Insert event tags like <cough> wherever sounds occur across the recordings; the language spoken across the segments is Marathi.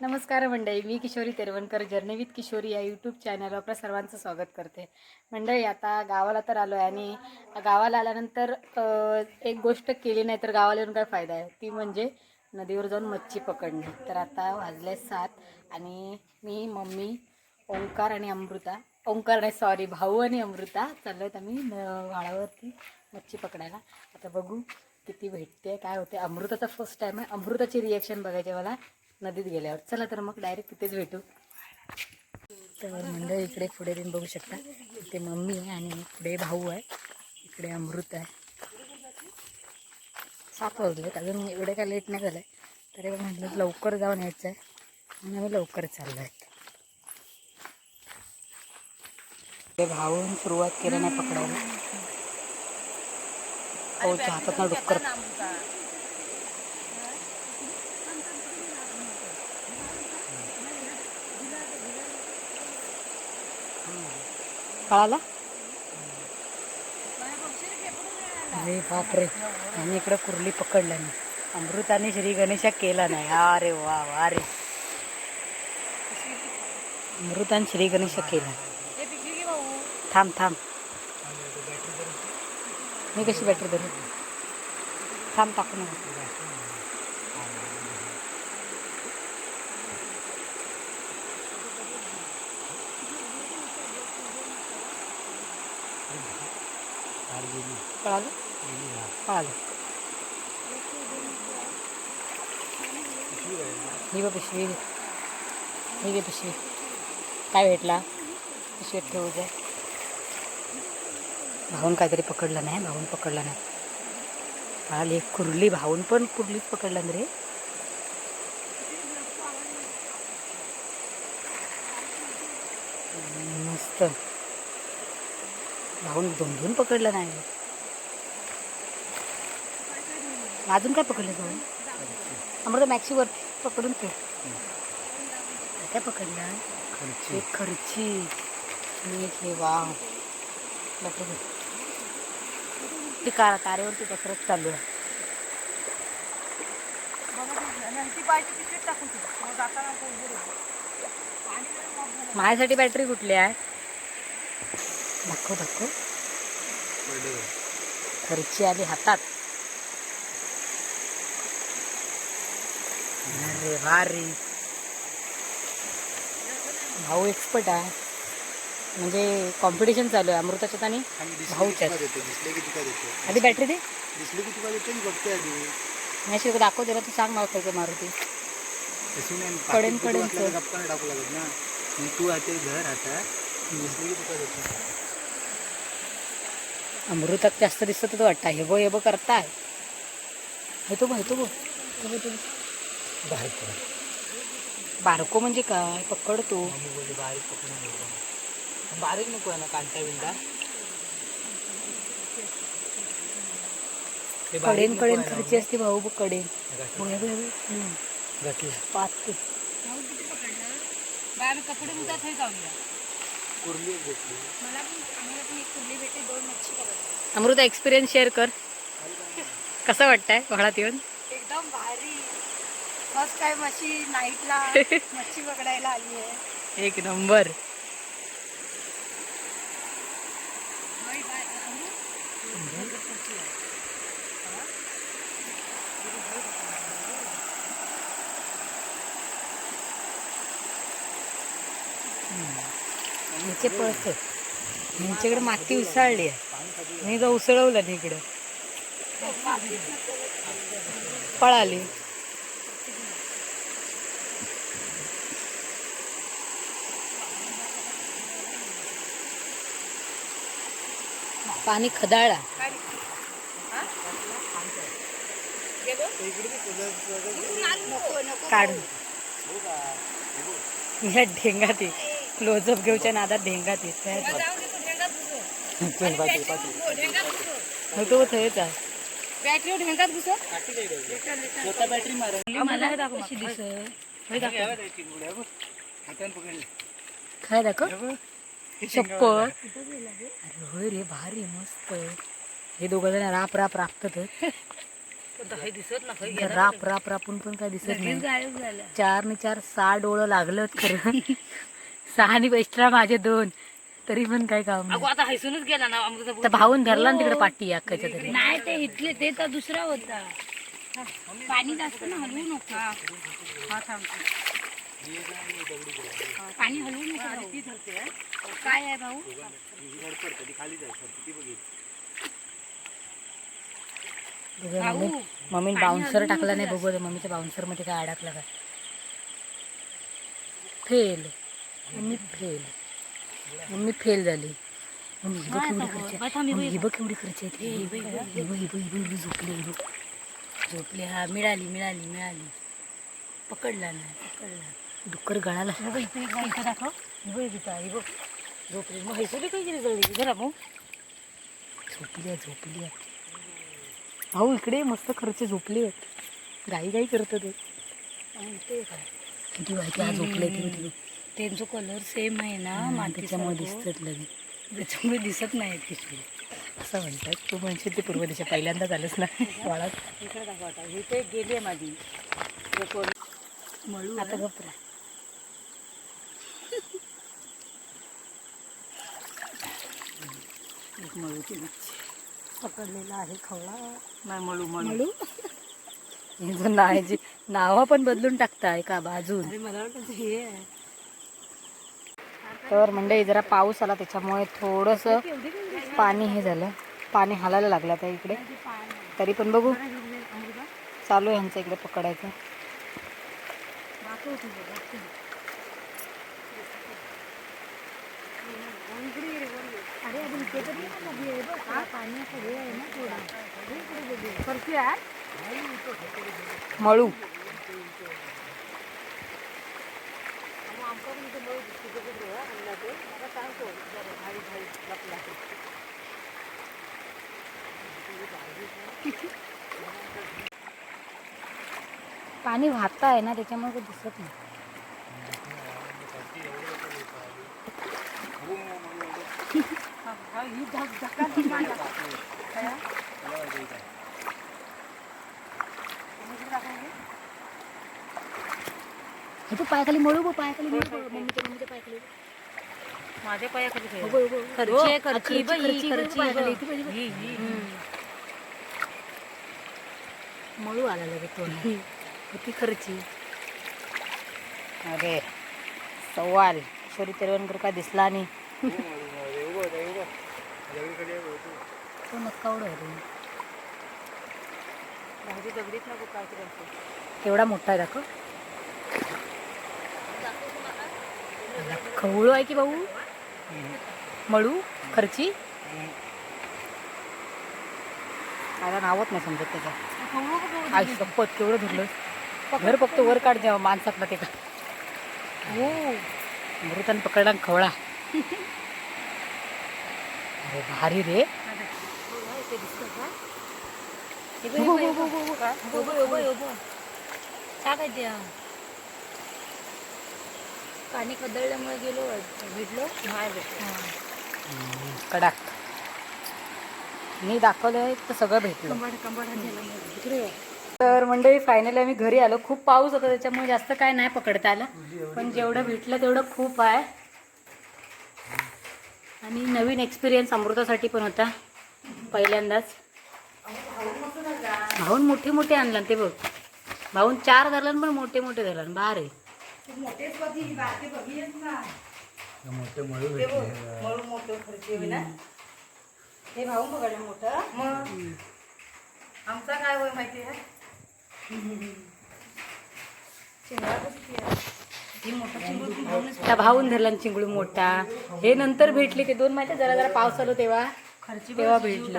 नमस्कार मंडळी मी किशोरी तेरवणकर जर्नवीत किशोरी या यूट्यूब चॅनलवर आपलं सर्वांचं स्वागत करते. मंडळी आता गावाला तर आलो आहे आणि गावाला आल्यानंतर एक गोष्ट केली नाही तर गावाला येऊन काय फायदा आहे? ती म्हणजे नदीवर जाऊन मच्छी पकडणे. तर आता वाजले सात आणि मी मम्मी ओंकार आणि अमृता ओंकार नाही सॉरी भाऊ आणि अमृता चाललो आहेत आम्ही न- वाळावरती मच्छी पकडायला. आता बघू किती भेटते काय होते? अमृताचा फर्स्ट टाईम आहे. अमृताची रिॲक्शन बघायची मला. नदीत गेल्यावर. चला तर मग डायरेक्ट तिथेच भेटू. तर मंडळ इकडे पुढे तुम्ही बघू शकता. इथे मम्मी आहे आणि पुढे भाऊ आहे. इकडे अमृत आहे. सात वाजलेत अजून एवढे काय लेट नाही झालं आहे तरी पण म्हटलं लवकर जाऊन यायचं आहे म्हणून आम्ही लवकर चाललो आहे ते भाऊन सुरुवात केली नाही पकडायला. भाऊच्या हातात डुक्कर कळाला? अरे बापरे. आणि इकडं कुर्ली पकडला नाही अमृताने श्री गणेशा केला नाही. अरे वा वा रे. अमृताने श्री गणेशा केला. थांब थांब. मी कशी बॅटरी धरू? थांब टाकू नका. कळालं? कळालं ही बघ पिशवी ही घे पिशवी. काय भेटला? पिशवीत ठेवू द्या भाऊन काहीतरी पकडलं नाही भाऊन पकडला नाही. कळाली एक कुर्ली भाऊन पण कुर्लीच पकडलं ना रे. मस्त. भाऊन दोन दोन पकडलं नाही. अजून काय पकडलं भाऊ अमृता मॅक्सीवर पकडून ठेव. काय पकडलं? एक खर्ची. आणि एक हे. ती कार तारेवरती कसरत चालू आहे. माझ्यासाठी बॅटरी कुठली आहे? दाखव दाखव. खर्ची आली हातात. अरे वा रे भाऊ एक्सपर्ट आहे. म्हणजे कॉम्पिटिशन चालू आहे अमृताच्यात आणि भाऊच्यात. दिसले की तुका देतो आधी बॅटरी दे. दिसले की तुका देतो मी बघते आधी. नाही शिकत दाखव दिला तू सांग मला कसं मारुती. तशी नाही कडेन कडेन. गप्पा टाकू लागत ना. तू आता घर आता दिसले की तुका देतो अमृतात जास्त दिसत तो वाटतं हे बो हे बो करताय. हे तो बघ हे तो बघ. पड बारको म्हणजे काय? पकडतो. बारीक पकडून नको बारीक नको आहे ना कांटा बारीक कडेन कडेन खर्ची असते भाऊ बघ कडेन. पाच ते कुर्ली एक भेटली. अमृता एक्सपिरियन्स शेअर कर. कसं वाटतंय? वळात येऊन एकदम भारी. फर्स्ट टाइम अशी नाईटला <laughs> मच्छी पकडायला आली आहे. एक नंबर. ह्याचे पळते ह्यांच्याकडे माती उसळली आहे. मी जर उसळवलं इकडं पळाली. पाणी खदाळा. काढून. ह्या ढेंगात ये. क्लोजअप घेऊच्या नादात ढेंगात येत तो थंयच आहे बॅटरी ढेंगात मला कशी दिसत? काय दाखव. अरे होय रे भारी मस्त. हे दोघं जण राप राप राखतात दिसत <laughs> ना राप राप रापून पण काय दिसत नाही. चार न चार सहा डोळं लागलं खरं. सहा आणि एक्स्ट्रा माझे दोन. तरी पण काय काम. आता हैसूनच गेला ना भाऊन धरला ना तिकडे पाठी अक्काच्या तरी. नाही ते इथले ते तर दुसरा होता. पाणी जास्त ना हलवू नको. हा थांबतो पाणी हलवू नको भाऊ. काय आहे भाऊ? भाऊ, मम्मी मम्मीने बाउन्सर टाकला नाही बघू दे. मम्मीच्या बाउन्सरमध्ये काय अडकला काय fail. Mummy fail. Mummy fail झाली. मम्मी खर्च आहे ती. हिबं हिबं हिबं झोपली हिबं. झोपली. हा मिळाली मिळाली मिळाली. पकडला नाही पकडला. डुक्कर गळाला. इथे इथे दाखव. हिबं झोपली मग हैसोली जळली जरा भाऊ झोपली आहे झोपली आहे. भाऊ इकडे मस्त खर्च झोपली आहेत. गाई गाई करत ते ते किती माहिती हा झोपले ते त्यांचा कलर सेम आहे ना मातीच्यामुळे दिसतात लगे त्याच्यामुळे दिसत नाहीत पिशवी असं म्हणतात. तू म्हणशील ते पूर्व दिशा पहिल्यांदा झालंच ना वाळात इकडे दाखव आता. इथे गेली आहे माझी. मळू आता गपरा एक मळूची मच्छी पकडलेला आहे खवळा. नाही मळू <laughs> नावाची नावं पण बदलून टाकताय का बाजून? अरे मला वाटतं हे आहे. तर मंडळी जरा पाऊस आला त्याच्यामुळे थोडंसं पाणी हे झालं. पाणी हालायला लागलं आता इकडे. तरी पण बघू. चालू आहे ह्यांचं इकडे पकडायचं. मळू. पाणी वाहत आहे ना त्याच्यामुळे काही दिसत नाही. हे <laughs> तू पायाखाली मळू गो पायाखाली मळू. मम्मीच्या मम्मीच्या पायाखाली माझ्या पायाखाली? हो, हो. खर्ची हो, खर्ची, खर्ची, खर्ची, बघ. ही, ही. मळू आला लगेच तो होती खर्ची अरे सवाल किशोरी तेरवणकर काय दिसला नाही तो नक्का मोठा आहे दाखव. खवळू आहे की भाऊ? मळू खर्ची? मला नावच नाही समजत त्याचं. आई शपथ केवढं धरलं. घर फक्त वर काढ माणसातला ते का हो. मृतान पकडला खवळा. अरे भारी रे. पाणी कदळल्यामुळे गेलो भेटलो कडाक. मी दाखवलं तर सगळं भेटलं. तर मंडळी फायनली आम्ही घरी आलो. खूप पाऊस होता त्याच्यामुळे जास्त काय नाही पकडता आलं. पण जेवढं भेटलं तेवढं खूप आहे. आणि नवीन एक्सपिरियन्स अमृतासाठी पण होता पहिल्यांदाच. भाऊन मोठे मोठे आणला ते बघ. भाऊन चार धरलं पण मोठे मोठे धरलं बार आहे. मोठे मळू भेटले. हे भाऊ बघायला मोठं. मग आमचा काय होय माहिती आहे. त्या भाऊन धरला चिंगळू मोठा. हे नंतर भेटले ते दोन महिन्यात जरा जरा पाऊस आलो तेव्हा. तेव्हा भेटले.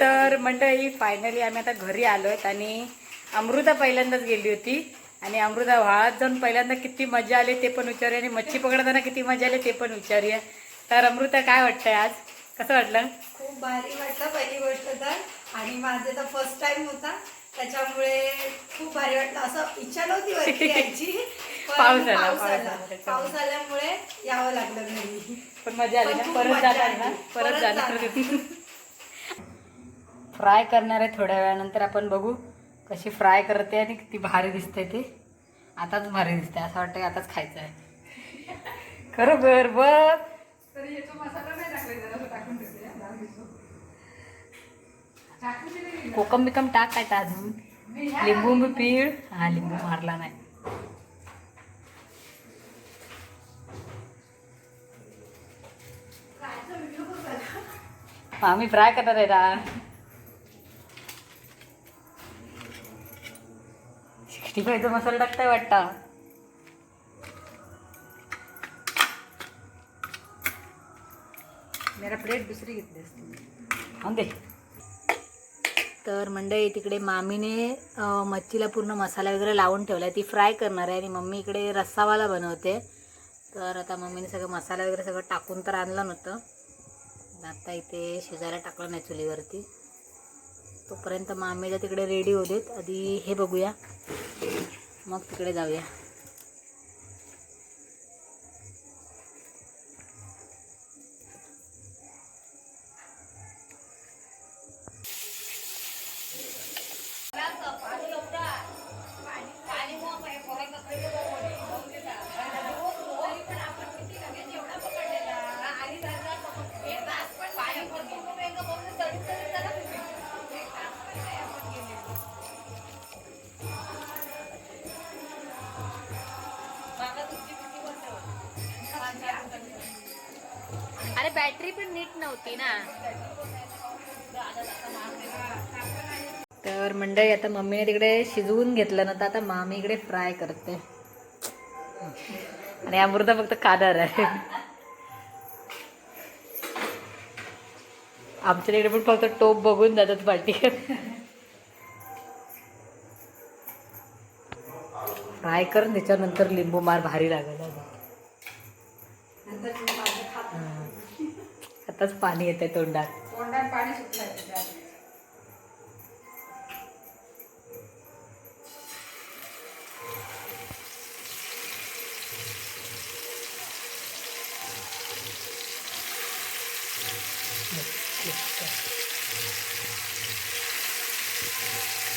तर मंडळी फायनली आम्ही आता घरी आलोय आणि अमृता पहिल्यांदाच गेली होती. आणि अमृता व्हाळात जाऊन पहिल्यांदा किती मजा आली ते पण विचारूया आणि मच्छी पकडताना किती मजा आली ते पण विचारूया. तर अमृता काय वाटतंय आज? कसं वाटलं? खूप भारी वाटलं पहिली गोष्ट तर. आणि माझं तर फर्स्ट टाइम होता. त्याच्यामुळे खूप भारी वाटलं. असं इच्छा नव्हती वरती यायची. <laughs> पण पाऊस आला, पाऊस पाऊस आला. आला त्याच्यामुळे. पाऊस आल्यामुळे यावं लागलं घरी. पण मजा आली पण ना? खूप परत मजा जाणार ना. परत परत जाणार. जाणार. <laughs> फ्राय करणार आहे थोड्या वेळानंतर. आपण बघू कशी फ्राय करते आणि किती भारी दिसते ते. आताच भारी दिसते असं वाटतं की आताच खायचं आहे. <laughs> खरोखर बघ कोकम बिकम टाक काय अजून लिंबू पीळ. हा लिंबू मारला नाही. आम्ही फ्राय करणार आहे ना सिक्स्टी फायचा मसाला टाकताय वाटता. मेरा प्लेट दुसरी घेतली असती. हा दे. तर मंडळी तिकडे मामीने मच्छीला पूर्ण मसाला वगैरे लावून ठेवला आहे ती फ्राय करणार आहे आणि मम्मी इकडे रस्सावाला बनवते. तर आता मम्मीने सगळं मसाला वगैरे सगळं टाकून तर आणलं नव्हतं. आता इथे शिजायला टाकलं नाही चुलीवरती. तोपर्यंत मामीला तिकडे रेडी होते आधी हे बघूया. मग तिकडे जाऊया. बॅटरी पण नीट नव्हती ना. तर मंडळी आता मम्मीने तिकडे शिजवून घेतलं ना तर आता मामी इकडे फ्राय करते. आणि अमृता फक्त खाणार आहे. आमच्या तिकडे पण फक्त टोप बघून जातात पाठी फ्राय कर त्याच्यानंतर लिंबू मार भारी लागला. आताच पाणी येते तोंडात तोंडात पाणी सुटलं.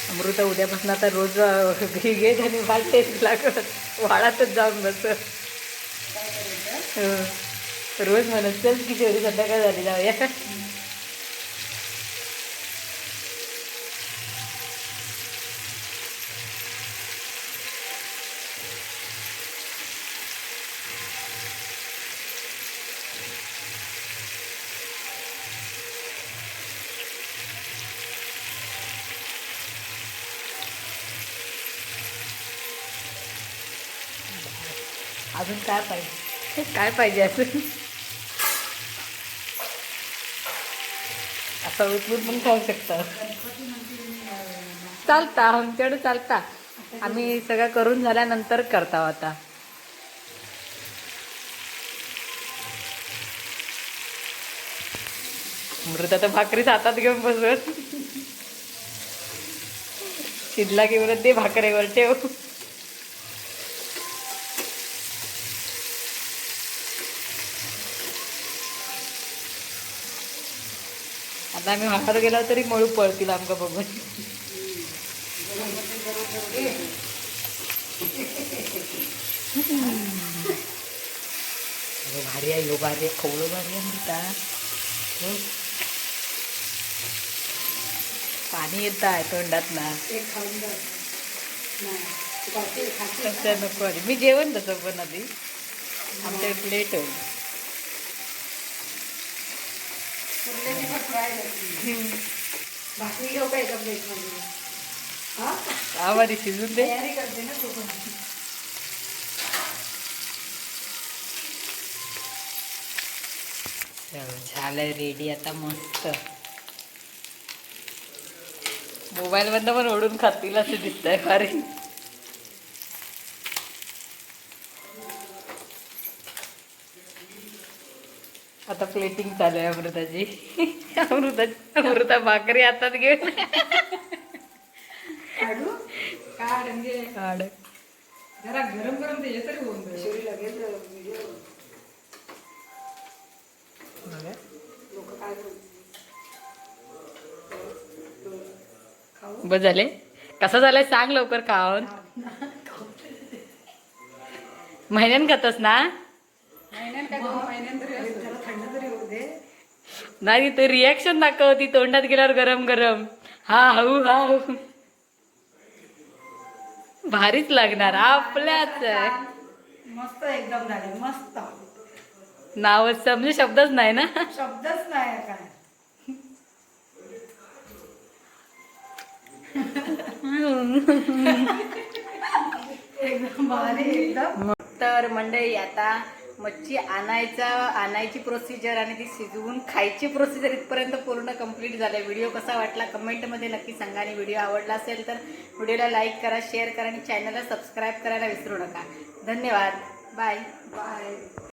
अमृता उद्यापासून आता रोज घेत आणि टेस्ट लागत वाळातच जाऊन बस हं. रोज म्हणत चल की शेवटी संध्याकाळ झाली जाऊया. अजून काय पाहिजे? काय पाहिजे असं असं उचलून पण खाऊ शकता. चालता आमच्याकडे चालता. आम्ही सगळं करून झाल्यानंतर करता आता. मृत आता भाकरीच हातात घेऊन बसवत. शिजला की दे ते भाकरीवर ठेव. आता आम्ही हातात गेला तरी मळू पळतील आमका बघून. भारी आहे यो भारी आहे. खवळं भारी आहे म्हणता. हो. पाणी येत आहे तोंडात ना नको. मी जेवण तसं पण आधी आमच्या प्लेट आहे. झाली. भाकरी घेऊ का एका प्लेटमध्ये हा? आवाज शिजून दे तयारी करते ना तू पण. चलो, झालंय रेडी आता मस्त. मोबाईल मधनं पण ओढून खातील असं दिसतंय भारी. आता प्लेटिंग चालू आहे अमृताची. अमृता अमृता भाकरी हातात घेऊन. काढू? जरा गरम गरम ते तरी होऊन लगेच झाले. कसं झालंय सांग लवकर खाऊन. महिन्यान खातस ना त्याला थंड तरी होऊ दे नाही ते रिॲक्शन दाखव ती तोंडात गेल्यावर गरम गरम. हा हाऊ हाऊ. भारीच लागणार आपल्याच. मस्त एकदम झाले मस्त. नावच म्हणजे शब्दच नाही ना? शब्दच नाही काय. <laughs> एकदम भारी एकदम. तर मंडळी आता मच्छी आणायचा आणायची प्रोसिजर आणि ती शिजवून खायची प्रोसिजर इथपर्यंत पूर्ण कंप्लीट झालं व्हिडिओ कसा वाटला? कमेंटमध्ये नक्की सांगा आणि व्हिडिओ आवडला असेल तर व्हिडिओला लाईक करा शेअर करा आणि चॅनलला सबस्क्राईब करायला विसरू नका. धन्यवाद. Bye bye